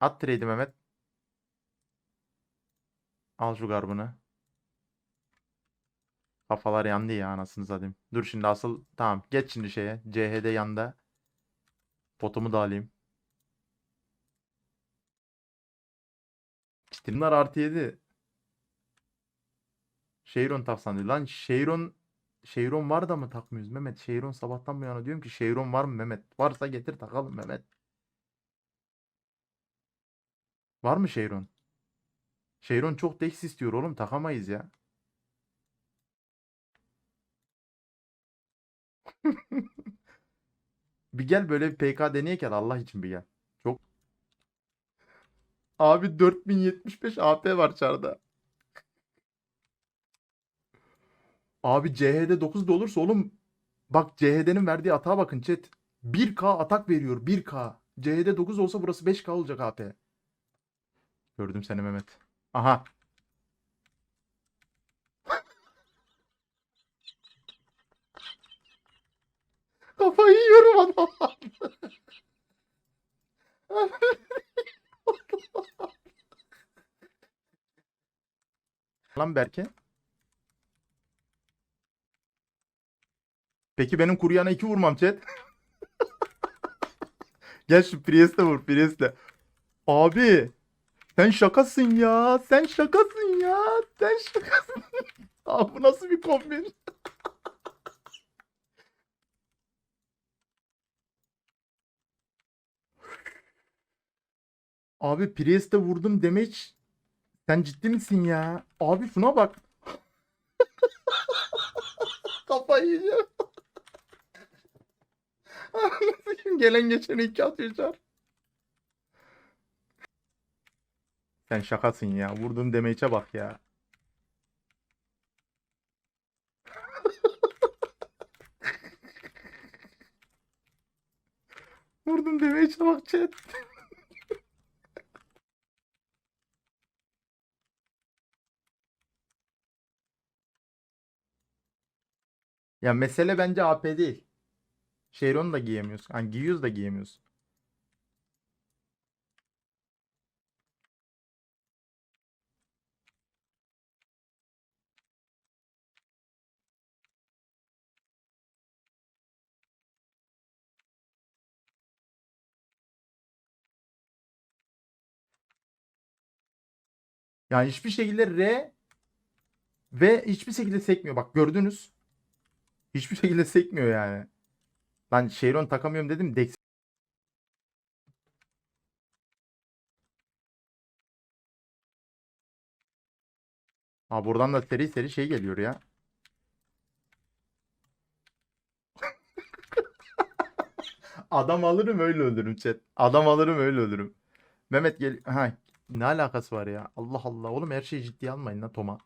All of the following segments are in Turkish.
At trade'i Mehmet. Al şu garbını. Kafalar yandı ya anasını satayım. Dur şimdi asıl tamam geç şimdi şeye. CHD yanda. Potumu da alayım. Bunlar artı 7. Şehron taksan diyor. Lan Şehron Şehron var da mı takmıyoruz Mehmet? Şehron sabahtan bu yana diyorum ki Şehron var mı Mehmet? Varsa getir takalım Mehmet. Var mı Şehron? Şehron çok dex istiyor oğlum takamayız ya. Bir gel böyle bir PK deneyek gel Allah için bir gel. Çok Abi 4075 AP var çarda. Abi CHD 9 da olursa oğlum bak CHD'nin verdiği atağa bakın chat. 1K atak veriyor 1K. CHD 9 olsa burası 5K olacak AP. Gördüm seni Mehmet. Aha. Kafayı yiyorum adam. Lan Berke. Peki benim kuryana iki vurmam chat. Gel şu Priest'e vur Priest'e. Abi. Sen şakasın ya. Sen şakasın ya. Sen şakasın. Abi bu nasıl bir kombin? Abi Priest'e vurdum damage. Sen ciddi misin ya? Abi şuna bak. Kafayı yiyeceğim. Gelen geçen iki atıyor Sen şakasın ya. Vurduğun damage'e bak ya. Vurdum damage'e bak chat. Ya mesele bence AP değil. Şeyron'u da giyemiyorsun. Hani giyiyoruz da giyemiyorsun. Yani hiçbir şekilde R ve hiçbir şekilde sekmiyor. Bak gördünüz. Hiçbir şekilde sekmiyor yani. Ben Şeyron takamıyorum dedim. Dex Ha buradan da seri seri şey geliyor ya. Adam alırım öyle öldürürüm chat. Adam alırım öyle öldürürüm. Mehmet gel. Ha ne alakası var ya? Allah Allah. Oğlum her şeyi ciddiye almayın lan Toma.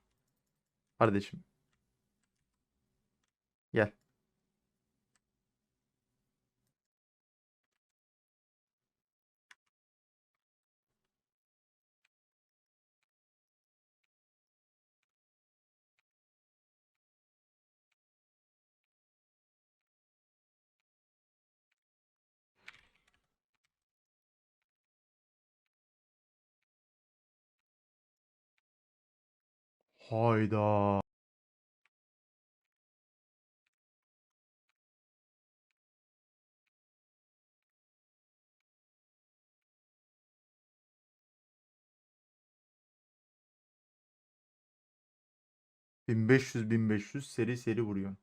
Kardeşim. Gel. Hayda. Bin beş yüz bin beş yüz seri seri vuruyor.